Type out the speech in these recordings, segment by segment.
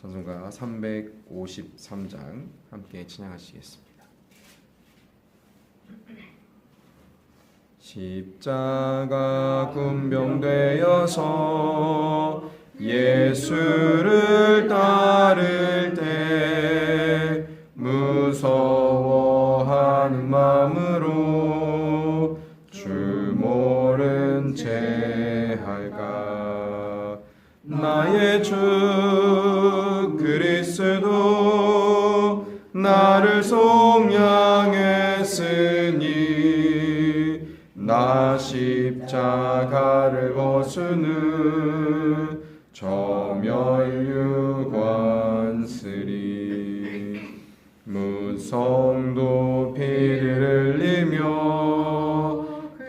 찬송가 353장 함께 찬양하시겠습니다. 십자가 군병되어서 예수를 따를 때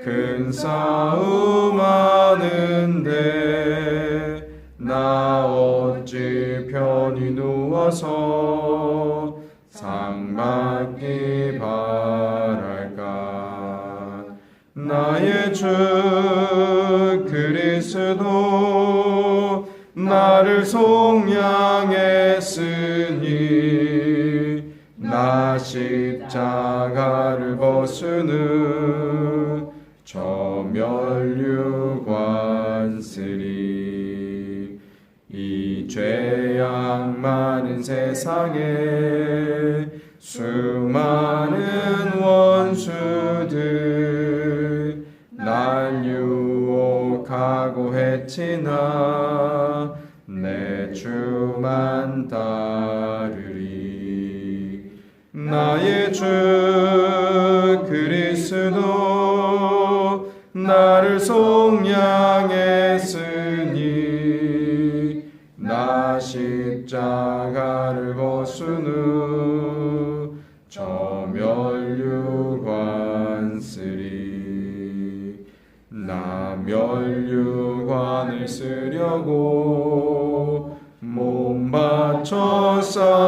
큰 싸움 하는데 나 어찌 편히 누워서 상 받기 바랄까? 나의 주 그리스도 나를 속량했으니 나 십자가를 벗으는 많은 세상에 수많은 원수들 날 유혹하고 해치나 내 주만 따르리. 나의 주 그리스도 나를 속량 멸류관을 쓰려고 몸 바쳐 싸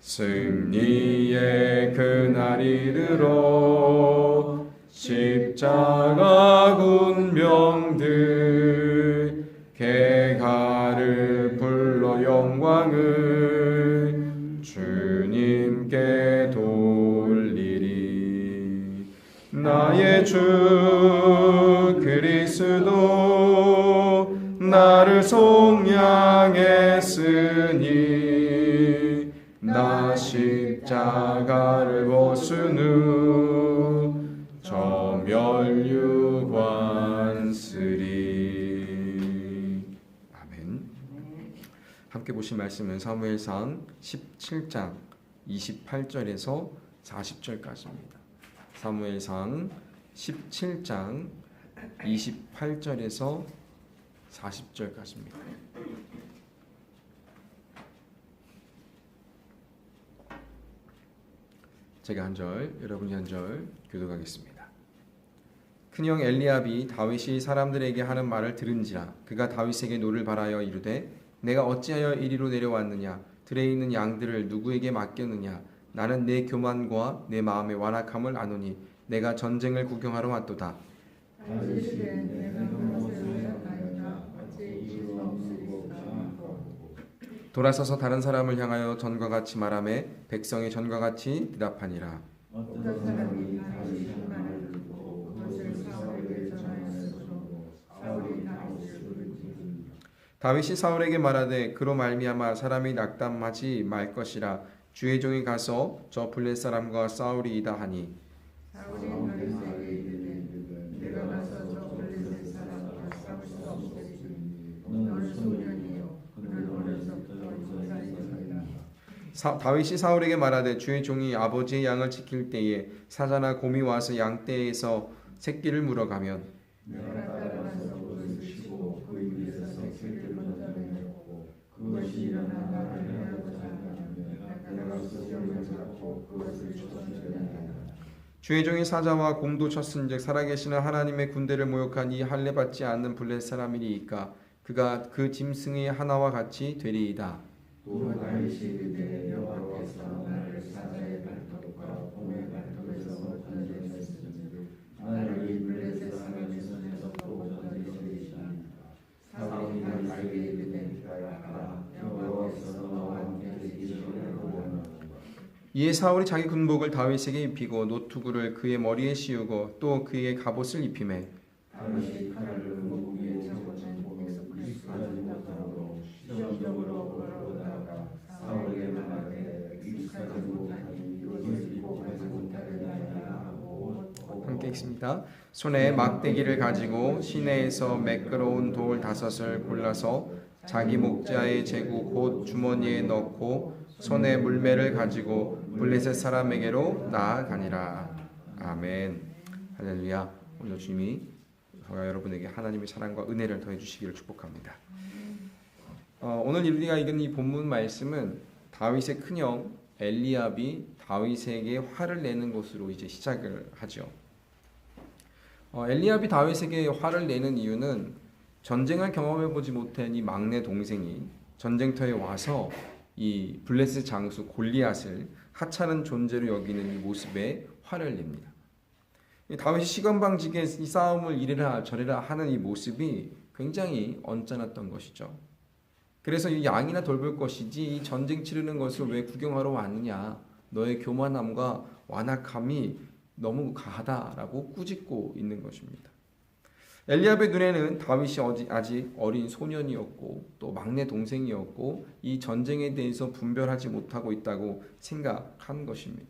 승리의 그날 이르러 십자가 군병들 개가를 불러 영광을 주님께 돌리리. 나의 주 그리스도 나를 속량했으니 나 십자가를 벗으는 저멸류관 쓰리 아멘 함께 보신 말씀은 사무엘상 17장 28절에서 40절까지입니다. 사무엘상 17장 28절에서 40절까지입니다. 제가 한 절, 여러분이 한 절 교독하겠습니다. 그 큰형 엘리압이 다윗이 사람들에게 하는 말을 들은지라 그가 다윗에게 노를 바라여 이르되 내가 어찌하여 이리로 내려왔느냐? 들에 있는 양들을 누구에게 맡겼느냐? 나는 내 교만과 내 마음의 완악함을 아노니 내가 전쟁을 구경하러 왔도다 돌아서서 다른 사람을 향하여 전과 같이 말하매 백성이 전과 같이 대답하니라. 어떤 사람이 다윗의 말을 듣고 그것을 사울에게 전하였으므로 사울이 다윗을 부르니 다윗이 사울에게 말하되 그로 말미암아 사람이 낙담하지 말 것이라 주의 종이 가서 저 블렛 사람과 싸우리이다 하니 사울이 다윗에게 이르되 내가 가서 저 블레셋 사람과 싸울 수 없으리니 너는 소년이요 그는 어려서부터 전사했느니라 사, 다윗이 사울에게 말하되 주의 종이 아버지의 양을 지킬 때에 사자나 곰이 와서 양 떼에서 새끼를 물어가면 그 입에서 새끼를 쫓아내니라 주의 종이 사자와 곰도 쳤은즉 살아계시는 하나님의 군대를 모욕한 이 할례 받지 않는 블렛 사람이니까 그가 그 짐승의 하나와 같이 되리이다. 또 다윗이 이르 나를 사자의 발톱과 곰의 발톱에서 건져냈으니 나를 이 블레셋 사람의 손에서 또 건져내리시니 사울이 다윗에게 이르되 가라 여호와께서 너와 함께 이에 사울이 자기 군복을 다윗에게 입히고 노투구를 그의 머리에 씌우고 또 그의 갑옷을 입히매. 다윗이 칼을 목 위에 잡고는 목에서 익숙하지 못하고 시험적으로 걸어오다가 사울에게 말하되 익숙하지 못하니 이것을 복하지 못하겠나이다 읽습니다. 손에 막대기를 가지고 시내에서 매끄러운 돌 다섯을 골라서 자기 목자의 제구 곧 주머니에 넣고 손에 물매를 가지고 블레셋 사람에게로 나아가니라. 아멘. 할렐루야. 오늘 주님이 저와 여러분에게 하나님의 사랑과 은혜를 더해 주시기를 축복합니다. 어, 오늘 우리가 읽은 이 본문 말씀은 다윗의 큰형 엘리압이 다윗에게 화를 내는 것으로 이제 시작을 하죠. 어, 엘리압이 다윗에게 화를 내는 이유는 전쟁을 경험해 보지 못한 이 막내 동생이 전쟁터에 와서 이 블레셋 장수 골리앗을 하찮은 존재로 여기는 이 모습에 화를 냅니다. 이 다윗이 시건방지게 이 싸움을 이래라 저래라 하는 이 모습이 굉장히 언짢았던 것이죠. 그래서 이 양이나 돌볼 것이지 이 전쟁 치르는 것을 왜 구경하러 왔느냐? 너의 교만함과 완악함이 너무 가하다라고 꾸짖고 있는 것입니다. 엘리압의 눈에는 다윗이 아직 어린 소년이었고 또 막내 동생이었고 이 전쟁에 대해서 분별하지 못하고 있다고 생각한 것입니다.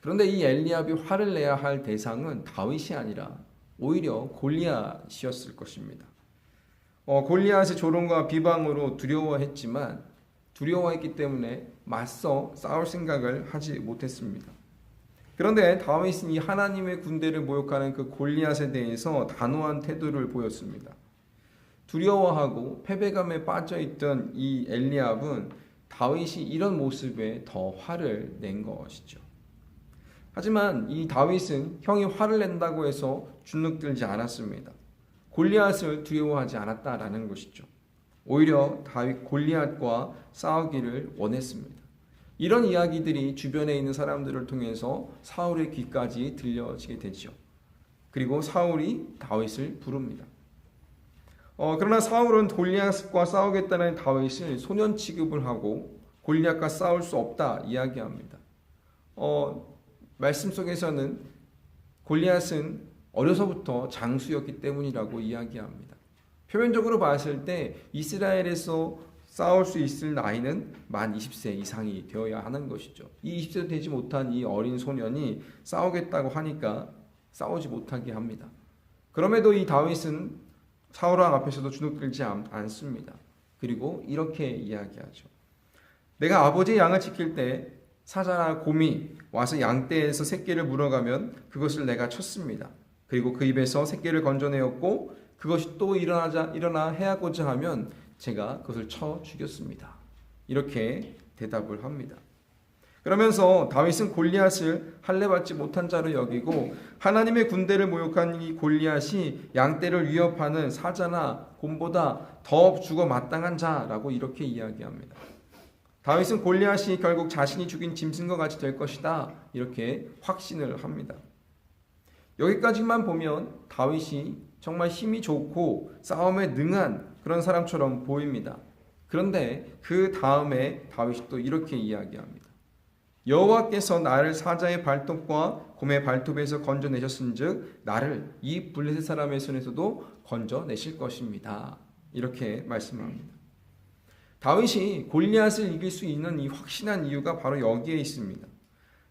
그런데 이 엘리압이 화를 내야 할 대상은 다윗이 아니라 오히려 골리앗이었을 것입니다. 어, 골리앗의 조롱과 비방으로 두려워했지만 두려워했기 때문에 맞서 싸울 생각을 하지 못했습니다. 그런데 다윗은 이 하나님의 군대를 모욕하는 그 골리앗에 대해서 단호한 태도를 보였습니다. 두려워하고 패배감에 빠져 있던 이 엘리압은 다윗이 이런 모습에 더 화를 낸 것이죠. 하지만 이 다윗은 형이 화를 낸다고 해서 주눅들지 않았습니다. 골리앗을 두려워하지 않았다라는 것이죠. 오히려 다윗 골리앗과 싸우기를 원했습니다. 이런 이야기들이 주변에 있는 사람들을 통해서 사울의 귀까지 들려지게 되죠. 그리고 사울이 다윗을 부릅니다. 어, 그러나 사울은 골리앗과 싸우겠다는 다윗을 소년 취급을 하고 골리앗과 싸울 수 없다 이야기합니다. 어, 말씀 속에서는 골리앗은 어려서부터 장수였기 때문이라고 이야기합니다. 표면적으로 봤을 때 이스라엘에서 싸울 수 있을 나이는 만 20세 이상이 되어야 하는 것이죠. 이 20세 되지 못한 이 어린 소년이 싸우겠다고 하니까 싸우지 못하게 합니다. 그럼에도 이 다윗은 사울왕 앞에서도 주눅들지 않- 않습니다. 그리고 이렇게 이야기하죠. 내가 아버지의 양을 지킬 때 사자나 곰이 와서 양떼에서 새끼를 물어가면 그것을 내가 쳤습니다. 그리고 그 입에서 새끼를 건져내었고 그것이 또 일어나자 일어나 해하고자 하면 제가 그것을 쳐 죽였습니다. 이렇게 대답을 합니다. 그러면서 다윗은 골리앗을 할례받지 못한 자로 여기고 하나님의 군대를 모욕한 이 골리앗이 양떼를 위협하는 사자나 곰보다 더 죽어 마땅한 자라고 이렇게 이야기합니다. 다윗은 골리앗이 결국 자신이 죽인 짐승과 같이 될 것이다 이렇게 확신을 합니다. 여기까지만 보면 다윗이 정말 힘이 좋고 싸움에 능한 그런 사람처럼 보입니다. 그런데 그 다음에 다윗이 또 이렇게 이야기합니다. 여호와께서 나를 사자의 발톱과 곰의 발톱에서 건져내셨은즉 나를 이 블레셋 사람의 손에서도 건져내실 것입니다. 이렇게 말씀합니다. 다윗이 골리앗을 이길 수 있는 이 확신한 이유가 바로 여기에 있습니다.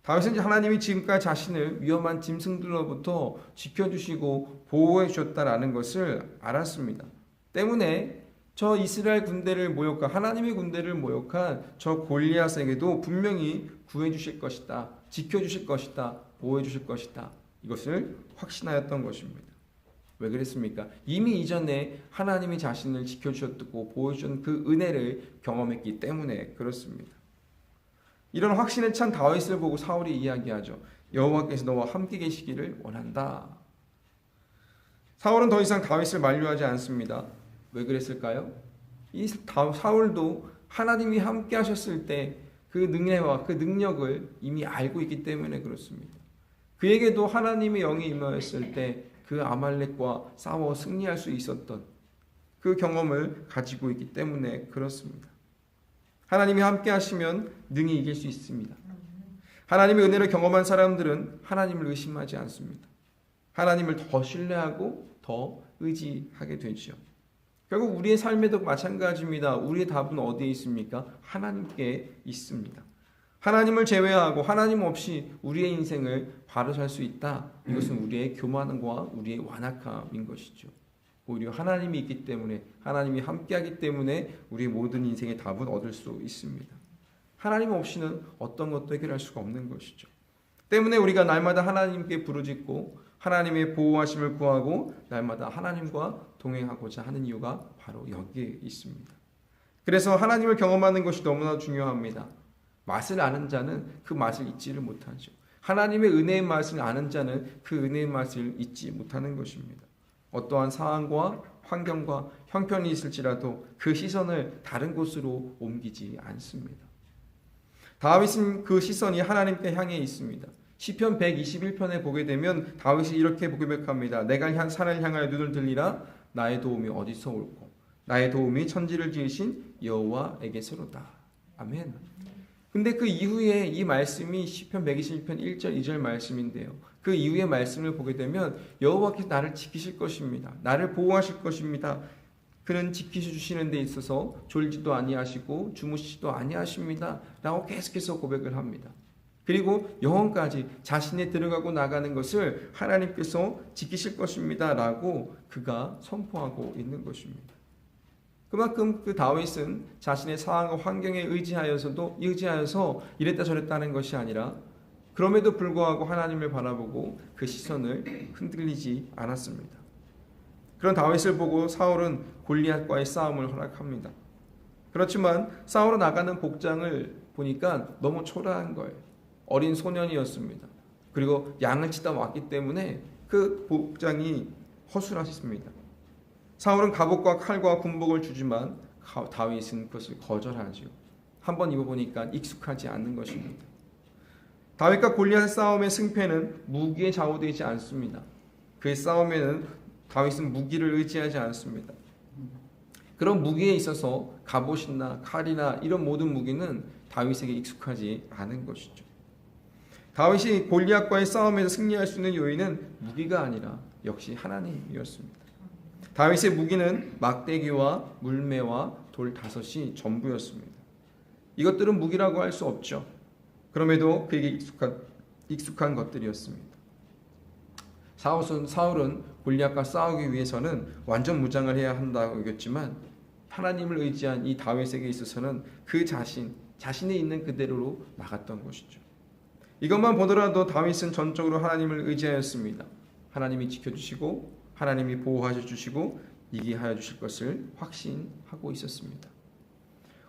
다윗은 하나님이 지금까지 자신을 위험한 짐승들로부터 지켜주시고 보호해 주셨다라는 것을 알았습니다. 때문에 저 이스라엘 군대를 모욕한 하나님의 군대를 모욕한 저 골리앗에게도 분명히 구해 주실 것이다. 지켜 주실 것이다. 보호해 주실 것이다. 이것을 확신하였던 것입니다. 왜 그랬습니까? 이미 이전에 하나님이 자신을 지켜 주셨고 보호 주신 그 은혜를 경험했기 때문에 그렇습니다. 이런 확신에 찬 다윗을 보고 사울이 이야기하죠. 여호와께서 너와 함께 계시기를 원한다. 사울은 더 이상 다윗을 만류하지 않습니다. 왜 그랬을까요? 이 다- 사울도 하나님이 함께 하셨을 때 그 능력과 그 능력을 이미 알고 있기 때문에 그렇습니다. 그에게도 하나님의 영이 임하였을 때 그 아말렉과 싸워 승리할 수 있었던 그 경험을 가지고 있기 때문에 그렇습니다. 하나님이 함께 하시면 능히 이길 수 있습니다. 하나님의 은혜를 경험한 사람들은 하나님을 의심하지 않습니다. 하나님을 더 신뢰하고 더 의지하게 되죠. 결국 우리의 삶에도 마찬가지입니다. 우리의 답은 어디에 있습니까? 하나님께 있습니다. 하나님을 제외하고 하나님 없이 우리의 인생을 바로 살 수 있다. 이것은 우리의 교만과 우리의 완악함인 것이죠. 오히려 하나님이 있기 때문에 하나님이 함께하기 때문에 우리의 모든 인생의 답은 얻을 수 있습니다. 하나님 없이는 어떤 것도 해결할 수가 없는 것이죠. 때문에 우리가 날마다 하나님께 부르짖고 하나님의 보호하심을 구하고 날마다 하나님과 동행하고자 하는 이유가 바로 여기에 있습니다. 그래서 하나님을 경험하는 것이 너무나 중요합니다. 맛을 아는 자는 그 맛을 잊지를 못하죠. 하나님의 은혜의 맛을 아는 자는 그 은혜의 맛을 잊지 못하는 것입니다. 어떠한 상황과 환경과 형편이 있을지라도 그 시선을 다른 곳으로 옮기지 않습니다. 다윗은 그 시선이 하나님께 향해 있습니다. 시편 121편에 보게 되면 다윗이 이렇게 고백합니다. 내가 향 산을 향하여 눈을 들리라 나의 도움이 어디서 올고 나의 도움이 천지를 지으신 여호와에게서로다. 아멘. 근데 그 이후에 이 말씀이 시편 121편 1절 2절 말씀인데요. 그 이후의 말씀을 보게 되면 여호와께서 나를 지키실 것입니다. 나를 보호하실 것입니다. 그는 지키셔 주시는 데 있어서 졸지도 아니하시고 주무시지도 아니하십니다. 라고 계속해서 고백을 합니다. 그리고 영원까지 자신이 들어가고 나가는 것을 하나님께서 지키실 것입니다. 라고 그가 선포하고 있는 것입니다. 그만큼 그 다윗은 자신의 상황과 환경에 의지하여서도 의지하여서 이랬다 저랬다 하는 것이 아니라 그럼에도 불구하고 하나님을 바라보고 그 시선을 흔들리지 않았습니다. 그런 다윗을 보고 사울은 골리앗과의 싸움을 허락합니다. 그렇지만 싸우러 나가는 복장을 보니까 너무 초라한 거예요. 어린 소년이었습니다. 그리고 양을 치다 왔기 때문에 그 복장이 허술하셨습니다. 사울은 갑옷과 칼과 군복을 주지만 다윗은 그것을 거절하지요. 한번 입어보니까 익숙하지 않는 것입니다. 다윗과 골리앗의 싸움의 승패는 무기에 좌우되지 않습니다. 그의 싸움에는 다윗은 무기를 의지하지 않습니다. 그런 무기에 있어서 갑옷이나 칼이나 이런 모든 무기는 다윗에게 익숙하지 않은 것이죠. 다윗이 골리앗과의 싸움에서 승리할 수 있는 요인은 무기가 아니라 역시 하나님이었습니다. 다윗의 무기는 막대기와 물매와 돌 다섯이 전부였습니다. 이것들은 무기라고 할 수 없죠. 그럼에도 그에게 익숙한, 익숙한 것들이었습니다. 사울은, 사울은 골리앗과 싸우기 위해서는 완전 무장을 해야 한다고 여겼지만 하나님을 의지한 이 다윗에게 있어서는 그 자신, 자신이 있는 그대로로 나갔던 것이죠. 이것만 보더라도 다윗은 전적으로 하나님을 의지하였습니다. 하나님이 지켜주시고 하나님이 보호하여 주시고 이기 하여 주실 것을 확신하고 있었습니다.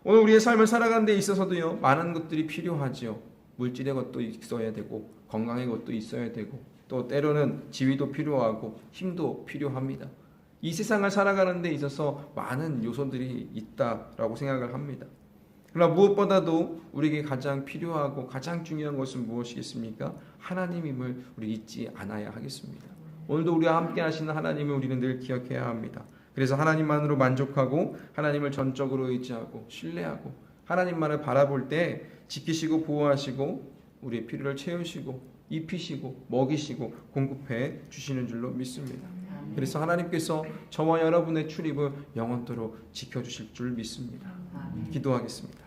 오늘 우리의 삶을 살아가는 데 있어서도요 많은 것들이 필요하지요. 물질의 것도 있어야 되고 건강의 것도 있어야 되고 또 때로는 지위도 필요하고 힘도 필요합니다. 이 세상을 살아가는 데 있어서 많은 요소들이 있다라고 생각을 합니다. 그러나 무엇보다도 우리에게 가장 필요하고 가장 중요한 것은 무엇이겠습니까? 하나님임을 우리 잊지 않아야 하겠습니다. 오늘도 우리와 함께 하시는 하나님을 우리는 늘 기억해야 합니다. 그래서 하나님만으로 만족하고 하나님을 전적으로 의지하고 신뢰하고 하나님만을 바라볼 때 지키시고 보호하시고 우리의 필요를 채우시고 입히시고 먹이시고 공급해 주시는 줄로 믿습니다. 그래서 하나님께서 저와 여러분의 출입을 영원토록 지켜주실 줄 믿습니다. 기도하겠습니다.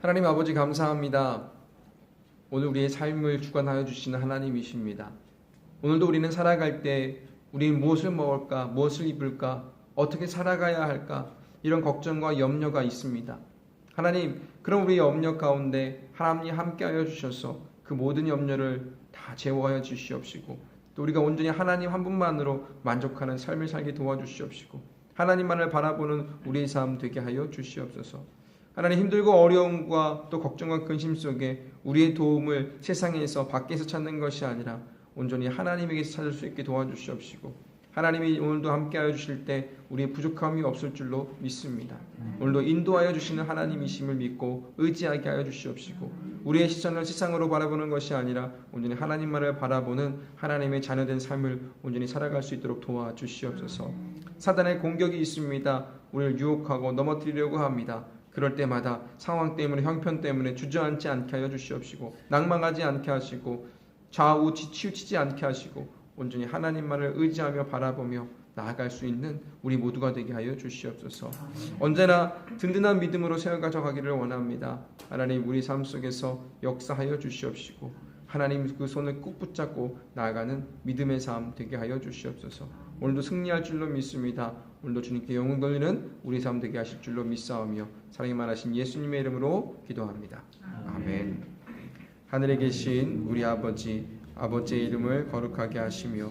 하나님 아버지 감사합니다. 오늘 우리의 삶을 주관하여 주시는 하나님이십니다. 오늘도 우리는 살아갈 때 우리는 무엇을 먹을까, 무엇을 입을까, 어떻게 살아가야 할까 이런 걱정과 염려가 있습니다. 하나님, 그럼 우리 염려 가운데 하나님이 함께하여 주셔서 그 모든 염려를 다 제어하여 주시옵시고 또 우리가 온전히 하나님 한 분만으로 만족하는 삶을 살게 도와주시옵시고 하나님만을 바라보는 우리의 삶 되게 하여 주시옵소서. 하나님 힘들고 어려움과 또 걱정과 근심 속에 우리의 도움을 세상에서 밖에서 찾는 것이 아니라 온전히 하나님에게서 찾을 수 있게 도와주시옵시고 하나님이 오늘도 함께하여 주실 때 우리의 부족함이 없을 줄로 믿습니다. 오늘도 인도하여 주시는 하나님이심을 믿고 의지하게 하여 주시옵시고 우리의 시선을 세상으로 바라보는 것이 아니라 온전히 하나님만을 바라보는 하나님의 자녀된 삶을 온전히 살아갈 수 있도록 도와주시옵소서. 사단의 공격이 있습니다. 우리를 유혹하고 넘어뜨리려고 합니다. 그럴 때마다 상황 때문에 형편 때문에 주저앉지 않게 하여 주시옵시고 낭망하지 않게 하시고 좌우 치우치지 않게 하시고 온전히 하나님만을 의지하며 바라보며 나아갈 수 있는 우리 모두가 되게 하여 주시옵소서. 언제나 든든한 믿음으로 세워가져 가기를 원합니다. 하나님 우리 삶 속에서 역사하여 주시옵시고 하나님 그 손을 꾹 붙잡고 나아가는 믿음의 삶 되게 하여 주시옵소서. 오늘도 승리할 줄로 믿습니다. 오늘도 주님께 영웅 돌리는 우리 삶 되게 하실 줄로 믿사오며 사랑이 많으신 예수님의 이름으로 기도합니다. 아멘. 하늘에 계신 우리 아버지 아버지의 이름을 거룩하게 하시며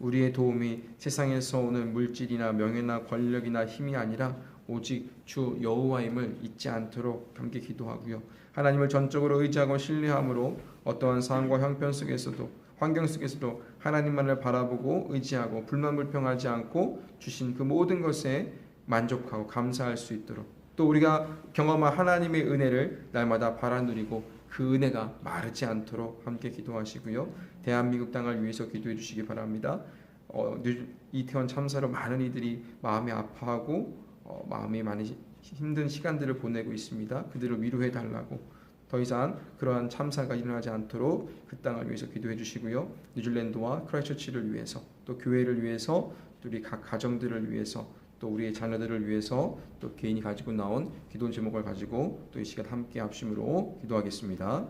우리의 도움이 세상에서 오는 물질이나 명예나 권력이나 힘이 아니라 오직 주 여호와임을 잊지 않도록 함께 기도하고요. 하나님을 전적으로 의지하고 신뢰함으로 어떠한 상황과 형편 속에서도 환경 속에서도 하나님만을 바라보고 의지하고 불만 불평하지 않고 주신 그 모든 것에 만족하고 감사할 수 있도록 또 우리가 경험한 하나님의 은혜를 날마다 바라 누리고 그 은혜가 마르지 않도록 함께 기도하시고요. 대한민국 땅을 위해서 기도해 주시기 바랍니다. 어, 이태원 참사로 많은 이들이 마음이 아파하고 어, 마음이 많이 힘든 시간들을 보내고 있습니다. 그들을 위로해 달라고 더 이상 그러한 참사가 일어나지 않도록 그 땅을 위해서 기도해 주시고요. 뉴질랜드와 크라이처치를 위해서 또 교회를 위해서 또 우리 각 가정들을 위해서 또 우리의 자녀들을 위해서 또 개인이 가지고 나온 기도 제목을 가지고 또 이 시간 함께 합심으로 기도하겠습니다.